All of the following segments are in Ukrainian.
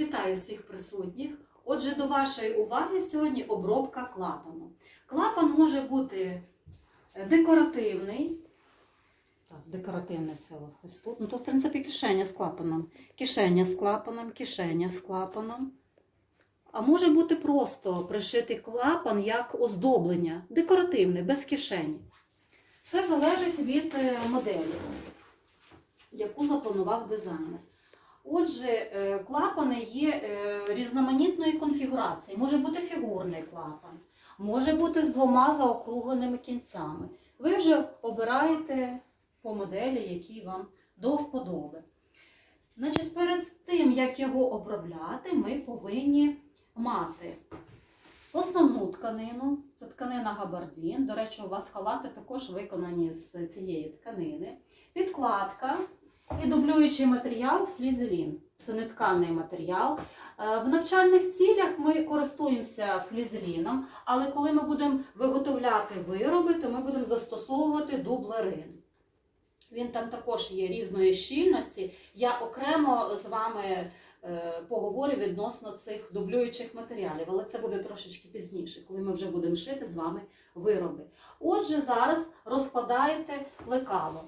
Вітаю всіх присутніх. Отже, до вашої уваги сьогодні обробка клапану. Клапан може бути е, декоративний. Так, декоративне це ось тут. Ну, то, в принципі, кишеня з клапаном. Кишеня з клапаном, кишеня з клапаном. А може бути просто пришитий клапан як оздоблення, декоративне, без кишені. Все залежить від е, моделі, яку запланував дизайнер. Отже, е, клапани є е, різноманітної конфігурації. Може бути фігурний клапан, може бути з двома заокругленими кінцями. Ви вже обираєте по моделі, які вам до вподоби. Значить, перед тим, як його обробляти, ми повинні мати основну тканину, це тканина габардін. До речі, у вас халати також виконані з цієї тканини. Підкладка і дублюючий матеріал флізелін. Це не тканий матеріал. Е, В навчальних цілях ми користуємося флізеліном, але коли ми будемо виготовляти вироби, то ми будемо застосовувати дублерин. Він там також є різної щільності. Я окремо з вами е, поговорю відносно цих дублюючих матеріалів, але це буде трошечки пізніше, коли ми вже будемо шити з вами вироби. Отже, зараз розкладаєте лекало.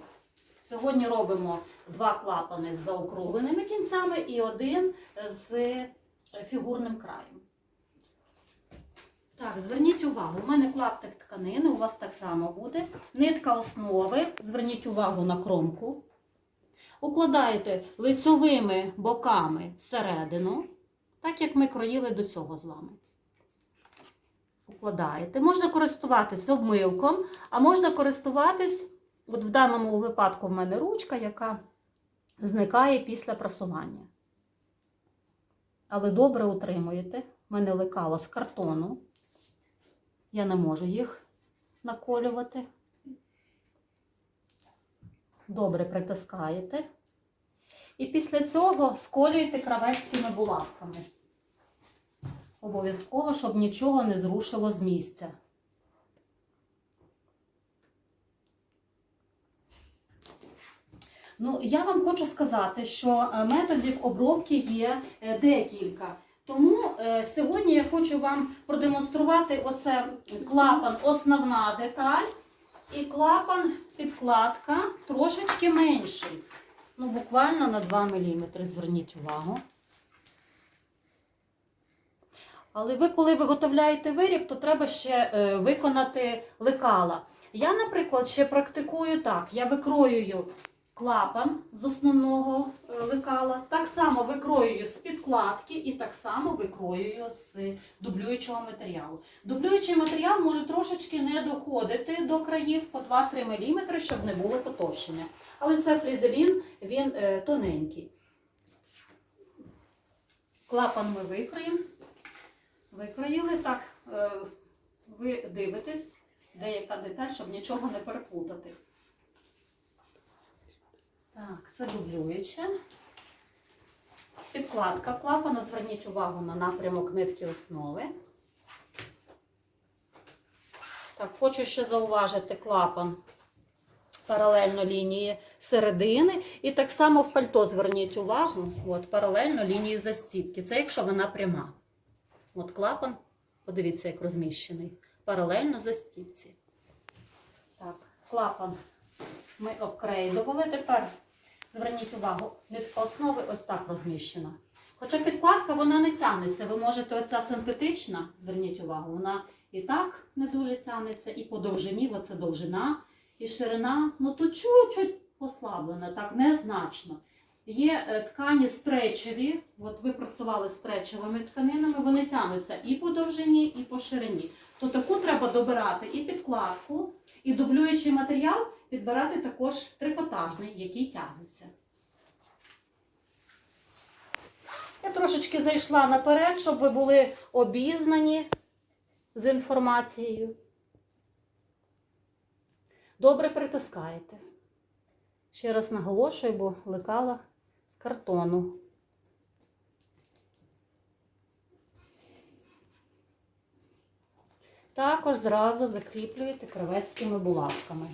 Сьогодні робимо два клапани з заокругленими кінцями і один з е, фігурним краєм. Так, зверніть увагу, у мене клаптик тканини, у вас так само буде. Нитка основи, зверніть увагу на кромку. Укладаєте лицьовими боками всередину, так як ми кроїли до цього з вами. Укладаєте. Можна користуватися обмилком, а можна користуватись, от в даному випадку в мене ручка, яка зникає після прасування. Але добре утримуєте. У мене лекало з картону. Я не можу їх наколювати. Добре притискаєте. І після цього сколюєте кравецькими булавками. Обов'язково, щоб нічого не зрушило з місця. Ну, я вам хочу сказати, що е, методів обробки є е, декілька. Тому е, сьогодні я хочу вам продемонструвати оце клапан основна деталь і клапан підкладка трошечки менший. Ну, буквально на 2 мм, зверніть увагу. Але ви, коли виготовляєте виріб, то треба ще виконати лекала. Я, наприклад, ще практикую так: я викроюю клапан з основного е, лекала, так само викроюю з підкладки і так само викроюю з дублюючого матеріалу. Дублюючий матеріал може трошечки не доходити до країв по 2-3 мм, щоб не було потовщення. Але це флізелін, він е, тоненький. Клапан ми викроїмо. Викроїли так, е, ви дивитесь, деяка деталь, щоб нічого не переплутати. Так, це дублююче. Підкладка клапана. Зверніть увагу на напрямок нитки основи. Так, хочу ще зауважити клапан паралельно лінії середини. І так само в пальто зверніть увагу, от, паралельно лінії застіпки. Це якщо вона пряма. От клапан, подивіться, як розміщений. Паралельно застіпці. Так, клапан ми обкрейдували. Тепер зверніть увагу, нитка основи ось так розміщена. Хоча підкладка вона не тягнеться. Ви можете оця синтетична, зверніть увагу, вона і так не дуже тягнеться, і по довжині, оце довжина, і ширина, ну тут чуть-чуть послаблена, так незначно. Є е, ткані стречеві, от ви працювали стречевими тканинами, вони тягнуться і по довжині, і по ширині. То таку треба добирати і підкладку, і дублюючий матеріал підбирати також трикотажний, який тягнеться. Я трошечки зайшла наперед, щоб ви були обізнані з інформацією. Добре притискаєте. Ще раз наголошую, бо лекала з картону. Також зразу закріплюєте кравецькими булавками.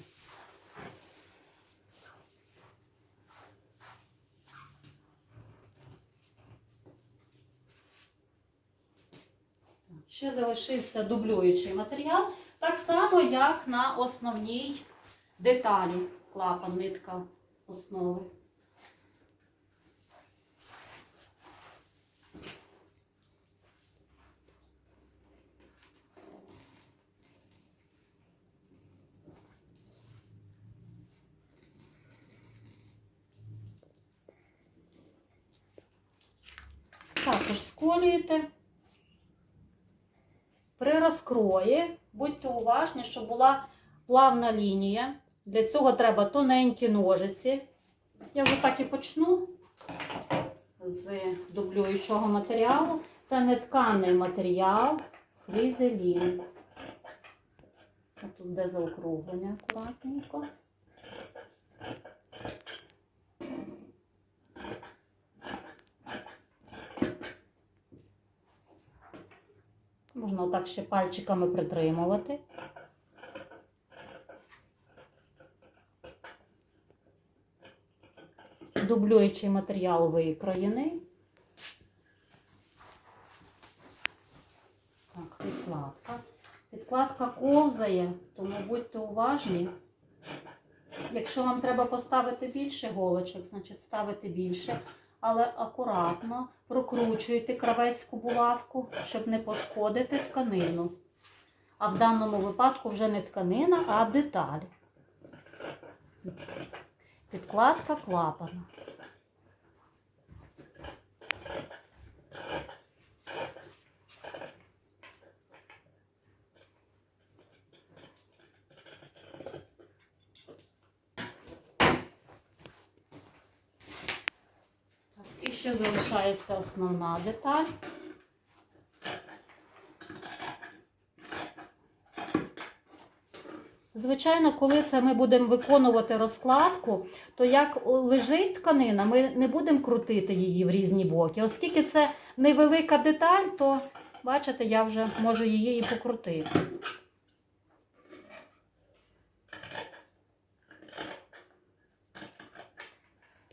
Ще залишився дублюючий матеріал, так само, як на основній деталі клапан, нитка основи. Також сколюєте. При розкрої будьте уважні, щоб була плавна лінія. Для цього треба тоненькі ножиці. Я вже так і почну з дублюючого матеріалу. Це не тканий матеріал, флізелін. Тут де заокруглення акуратненько. Можна отак ще пальчиками притримувати. Дублюючий матеріал викроєний. Так, підкладка. Підкладка ковзає, тому будьте уважні. Якщо вам треба поставити більше голочок, значить ставите більше, але акуратно прокручуйте кравецьку булавку, щоб не пошкодити тканину. А в даному випадку вже не тканина, а деталь. Підкладка клапана. Так, І ще залишається основна деталь. Звичайно, коли це ми будемо виконувати розкладку, то як лежить тканина, ми не будемо крутити її в різні боки. Оскільки це невелика деталь, то бачите, я вже можу її і покрутити.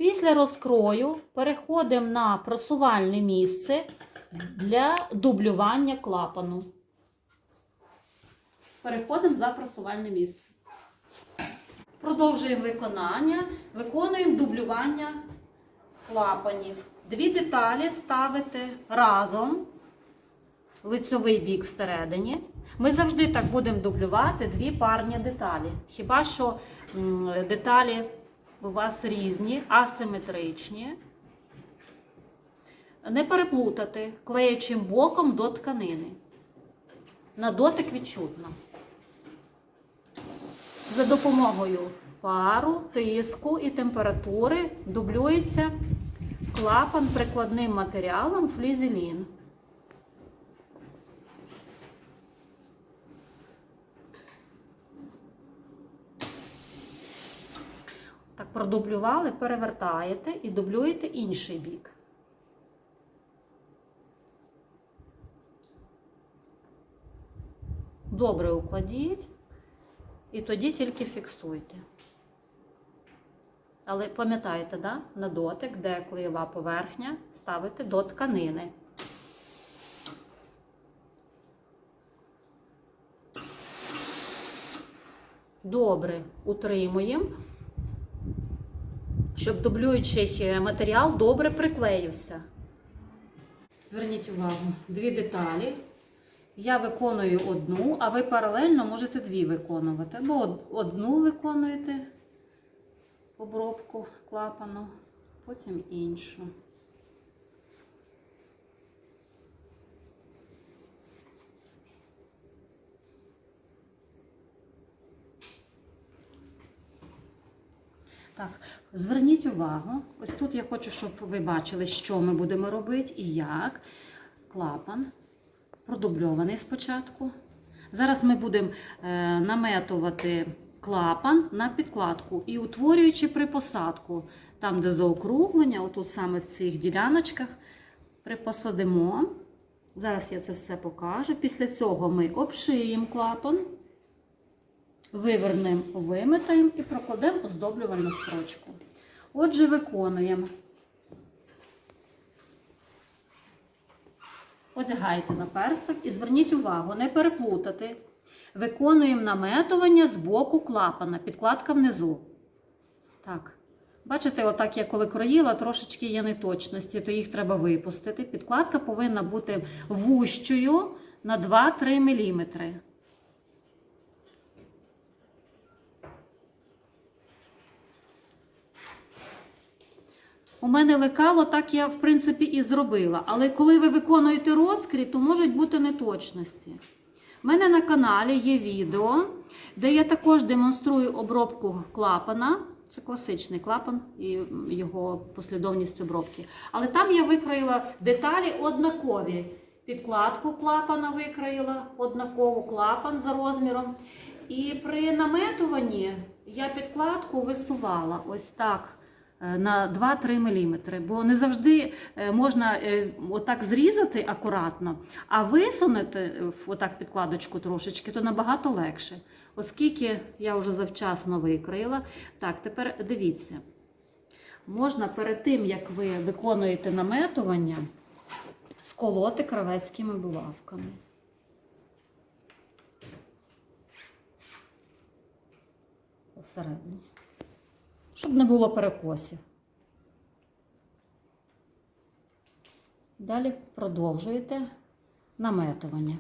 Після розкрою переходимо на просувальне місце для дублювання клапану. Переходимо за просувальне місце. Продовжуємо виконання. Виконуємо дублювання клапанів. Дві деталі ставите разом, лицьовий бік всередині. Ми завжди так будемо дублювати дві парні деталі. Хіба що деталі у вас різні, асиметричні. Не переплутати клеючим боком до тканини. На дотик відчутно. За допомогою пару, тиску і температури дублюється клапан прикладним матеріалом флізелін. Продублювали, перевертаєте і дублюєте інший бік. Добре укладіть і тоді тільки фіксуйте. Але пам'ятаєте, да? на дотик, де клеєва поверхня, ставите до тканини. Добре утримуємо, щоб дублюючий матеріал добре приклеївся. Зверніть увагу, дві деталі. Я виконую одну, а ви паралельно можете дві виконувати. Або одну виконуєте обробку клапану, потім іншу. Так, зверніть увагу. Ось тут я хочу, щоб ви бачили, що ми будемо робити і як. Клапан продубльований спочатку. Зараз ми будемо е, наметувати клапан на підкладку і утворюючи при посадку, там, де заокруглення, отут саме в цих діляночках, припосадимо. Зараз я це все покажу. Після цього ми обшиємо клапан, вивернемо, виметаємо і прокладемо оздоблювальну строчку. Отже, виконуємо одягайте на персток і зверніть увагу, не переплутати. Виконуємо наметування з боку клапана, підкладка внизу. Так. Бачите, отак я коли кроїла, трошечки є неточності, то їх треба випустити. Підкладка повинна бути вущою на 2-3 мм. У мене лекало, так я, в принципі, і зробила. Але коли ви виконуєте розкрій, то можуть бути неточності. У мене на каналі є відео, де я також демонструю обробку клапана. Це класичний клапан і його послідовність обробки. Але там я викроїла деталі однакові. Підкладку клапана викроїла, однакову клапан за розміром. І при наметуванні я підкладку висувала ось так на 2-3 мм, бо не завжди е, можна е, отак зрізати акуратно, а висунути е, отак підкладочку трошечки, то набагато легше. Оскільки я вже завчасно викроїла. Так, тепер дивіться. Можна перед тим, як ви виконуєте наметування, сколоти кравецькими булавками. Посередині. Щоб не було перекосів. Далі продовжуєте наметування.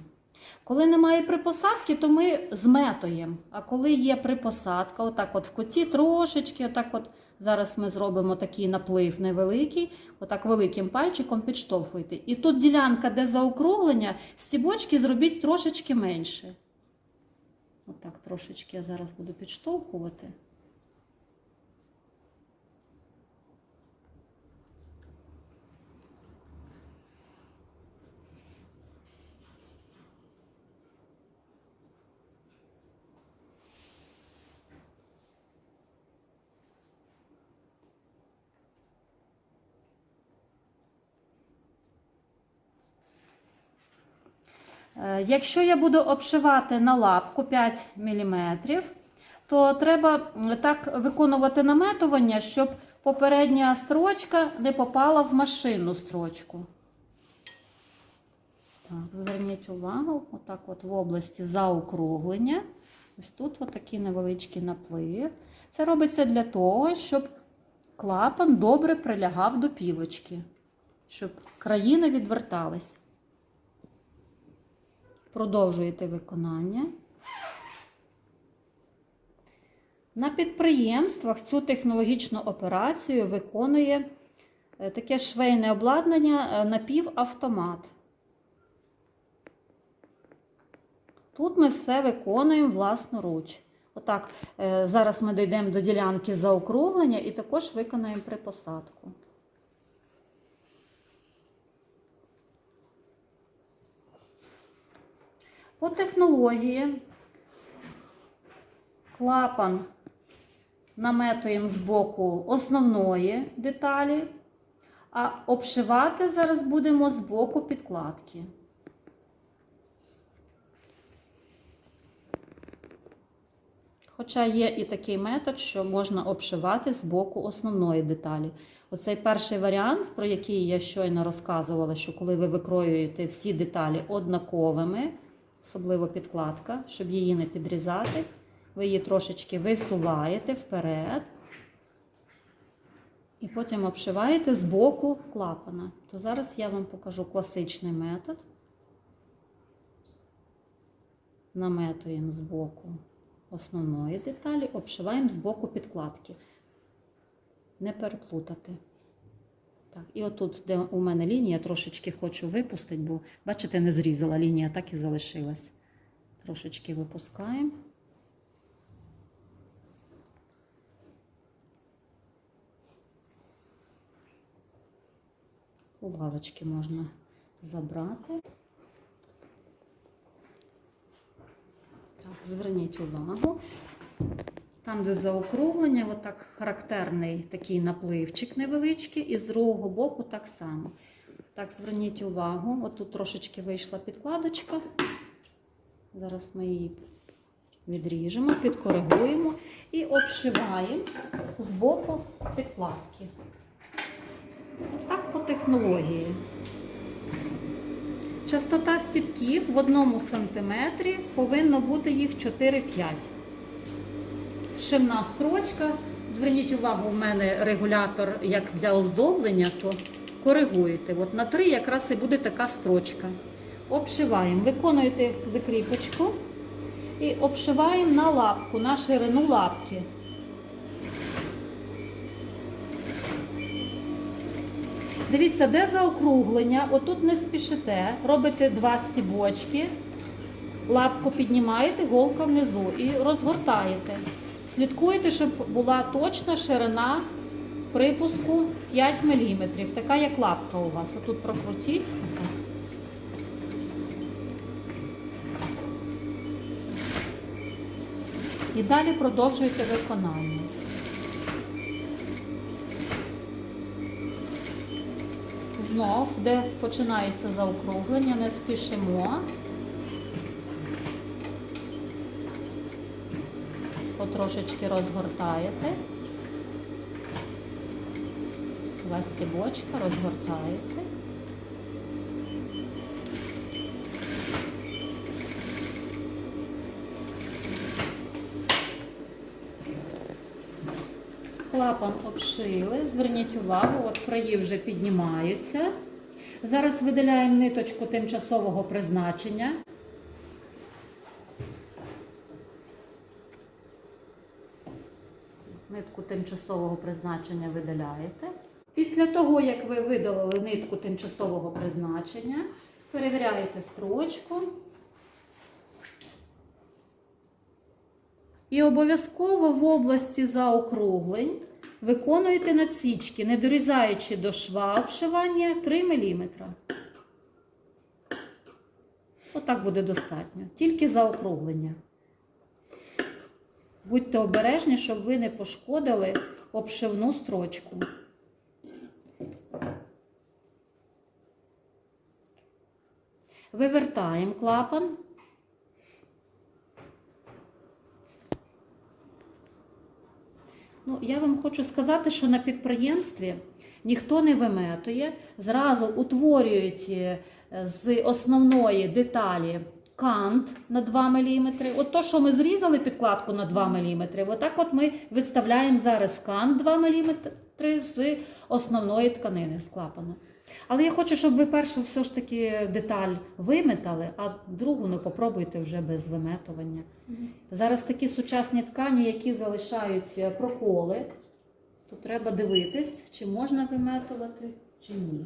Коли немає припосадки, то ми зметуємо. А коли є припосадка, отак от в куті трошечки, отак от зараз ми зробимо такий наплив невеликий, отак великим пальчиком підштовхуйте. І тут ділянка, де заокруглення, стібочки зробіть трошечки менше. Отак трошечки я зараз буду підштовхувати. Якщо я буду обшивати на лапку 5 мм, то треба так виконувати наметування, щоб попередня строчка не попала в машинну строчку. Так, зверніть увагу, отак от в області заокруглення. Ось тут от такий невеличкий наплив. Це робиться для того, щоб клапан добре прилягав до пілочки, щоб краї не відвертались. Продовжуєте виконання. На підприємствах цю технологічну операцію виконує е, таке швейне обладнання е, напівавтомат. Тут ми все виконуємо власноруч. Отак, е, зараз ми дійдемо до ділянки заокруглення і також виконаємо припосадку. По технології клапан наметуємо з боку основної деталі, а обшивати зараз будемо з боку підкладки. Хоча є і такий метод, що можна обшивати з боку основної деталі. Оцей перший варіант, про який я щойно розказувала, що коли ви викроюєте всі деталі однаковими, особливо підкладка, щоб її не підрізати, ви її трошечки висуваєте вперед. І потім обшиваєте з боку клапана. То зараз я вам покажу класичний метод. Наметуємо з боку основної деталі, обшиваємо з боку підкладки. Не переплутати. Так, і отут, де у мене лінія, трошечки хочу випустити, бо, бачите, не зрізала лінія, так і залишилась. Трошечки випускаємо. Булавочки можна забрати. Так, зверніть увагу. Там, де заокруглення, отак характерний такий напливчик невеличкий, і з другого боку так само. Так, зверніть увагу, отут трошечки вийшла підкладочка. Зараз ми її відріжемо, підкоригуємо і обшиваємо з боку підкладки. Так по технології. Частота стіпків в одному сантиметрі повинно бути їх 4-5. Зшивна строчка. Зверніть увагу, в мене регулятор як для оздоблення, то коригуєте. От на 3 якраз і буде така строчка. Обшиваємо. Виконуєте закріпочку і обшиваємо на лапку, на ширину лапки. Дивіться, де заокруглення, отут не спішите, робите два стібочки, лапку піднімаєте, голка внизу і розгортаєте. Слідкуйте, щоб була точна ширина припуску 5 мм, така як лапка у вас. Отут прокрутіть. І далі продовжуйте виконання. Знов, де починається заокруглення, не спішимо. Потрошечки розгортаєте. Два стібочка розгортаєте. Клапан обшили. Зверніть увагу, от краї вже піднімаються. Зараз видаляємо ниточку тимчасового призначення. Нитку тимчасового призначення видаляєте. Після того, як ви видалили нитку тимчасового призначення, перевіряєте строчку. І обов'язково в області заокруглень виконуєте надсічки, не дорізаючи до шва обшивання 3 мм. Отак буде достатньо. Тільки заокруглення. Будьте обережні, щоб ви не пошкодили обшивну строчку. Вивертаємо клапан. Ну, я вам хочу сказати, що на підприємстві ніхто не виметує, зразу утворюють е, з основної деталі кант на 2 мм. От то, що ми зрізали підкладку на 2 мм, отак от ми виставляємо зараз кант 2 мм з основної тканини з клапана. Але я хочу, щоб ви першу все ж таки деталь виметали, а другу ну, попробуйте вже без виметування. Зараз такі сучасні ткані, які залишають проколи, то треба дивитись, чи можна виметувати, чи ні.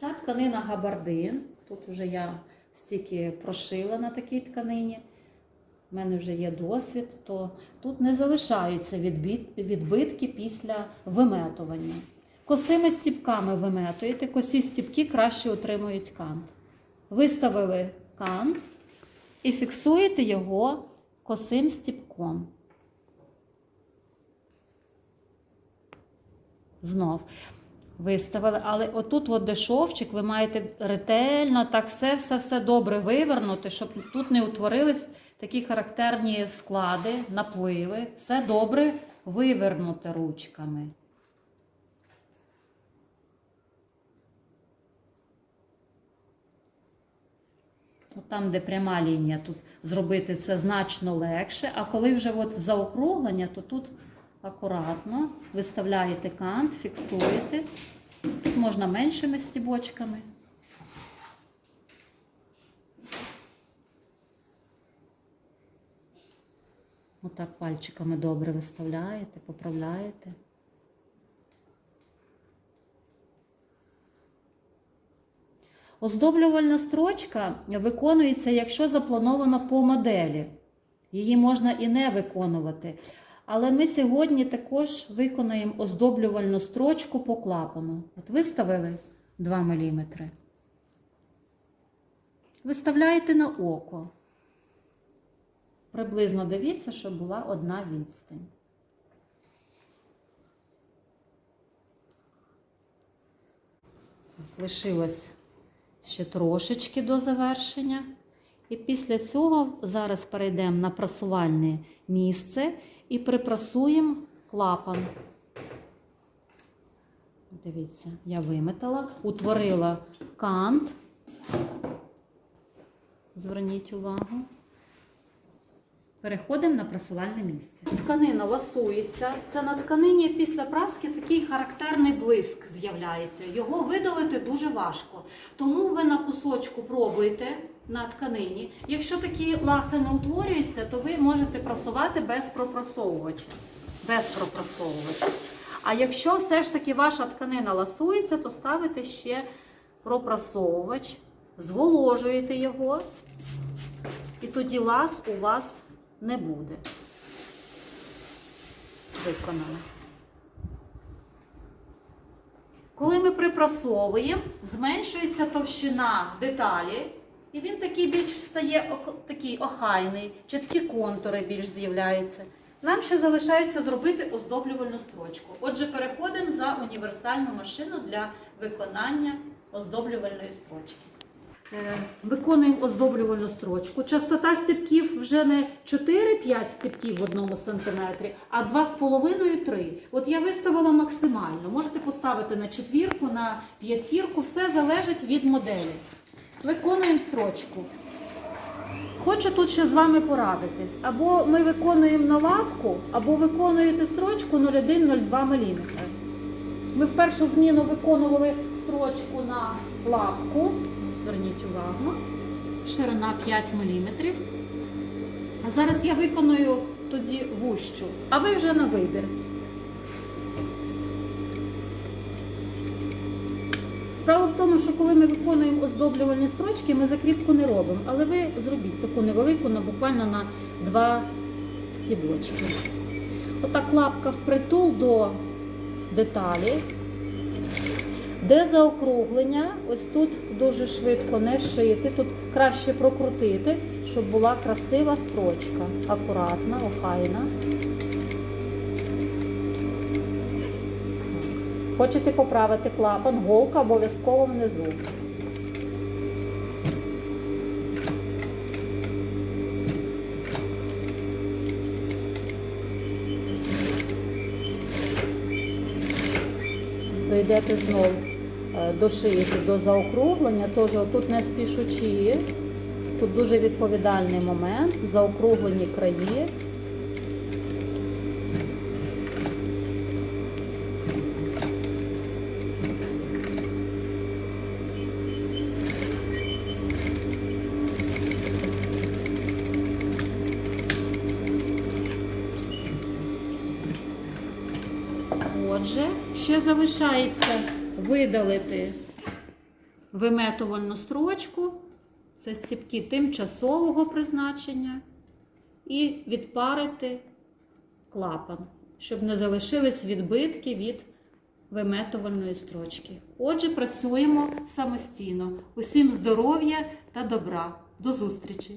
Ця тканина габардин. Тут вже я стільки прошила на такій тканині. У мене вже є досвід, то тут не залишаються відбитки після виметування. Косими стіпками виметуєте, косі стіпки краще утримують кант. Виставили кант і фіксуєте його косим стіпком. Знов виставили, але отут, от де ви маєте ретельно так все-все-все добре вивернути, щоб тут не утворились такі характерні склади, напливи. Все добре вивернути ручками. Там, де пряма лінія, тут зробити це значно легше. А коли вже от заокруглення, то тут акуратно виставляєте кант, фіксуєте. Тут можна меншими стібочками. Отак пальчиками добре виставляєте, поправляєте. Оздоблювальна строчка виконується, якщо заплановано по моделі. Її можна і не виконувати. Але ми сьогодні також виконаємо оздоблювальну строчку по клапану. От виставили 2 мм. Виставляєте на око. Приблизно дивіться, щоб була одна відстань. Лишилось ще трошечки до завершення. І після цього зараз перейдемо на прасувальне місце і припрасуємо клапан. Дивіться, я виметала, утворила кант. Зверніть увагу. Переходимо на прасувальне місце. Тканина ласується. Це на тканині після праски такий характерний блиск з'являється. Його видалити дуже важко. Тому ви на кусочку пробуйте на тканині. Якщо такі ласи не утворюються, то ви можете прасувати без пропрасовувача. Без пропрасовувача. А якщо все ж таки ваша тканина ласується, то ставите ще пропрасовувач, зволожуєте його, і тоді лас у вас не буде. Виконали. Коли ми припрасовуємо, зменшується товщина деталі, і він такий більш стає такий охайний, чіткі контури більш з'являються. Нам ще залишається зробити оздоблювальну строчку. Отже, переходимо за універсальну машину для виконання оздоблювальної строчки. Е, Виконуємо оздоблювальну строчку. Частота стіпків вже не 4-5 стіпків в одному сантиметрі, а 2,5-3. От я виставила максимально. Можете поставити на четвірку, на п'ятірку, все залежить від моделі. Виконуємо строчку. Хочу тут ще з вами порадитись. Або ми виконуємо на лапку, або виконуєте строчку 0,1-0,2 мм. Ми в першу зміну виконували строчку на лапку. Зверніть увагу. Ширина 5 мм. А зараз я виконую тоді вущу, а ви вже на вибір. Справа в тому, що коли ми виконуємо оздоблювальні строчки, ми закріпку не робимо, але ви зробіть таку невелику, на буквально на два стібочки. Отак лапка впритул до деталі. Де заокруглення, ось тут дуже швидко не шити, тут краще прокрутити, щоб була красива строчка. Акуратна, охайна. Хочете поправити клапан, голка обов'язково внизу. Дойдете знов е, до шиї, до заокруглення, теж тут не спішучи. Тут дуже відповідальний момент, заокруглені краї. Ще залишається видалити виметувальну строчку, це стіпки тимчасового призначення, і відпарити клапан, щоб не залишились відбитки від виметувальної строчки. Отже, працюємо самостійно. Усім здоров'я та добра. До зустрічі!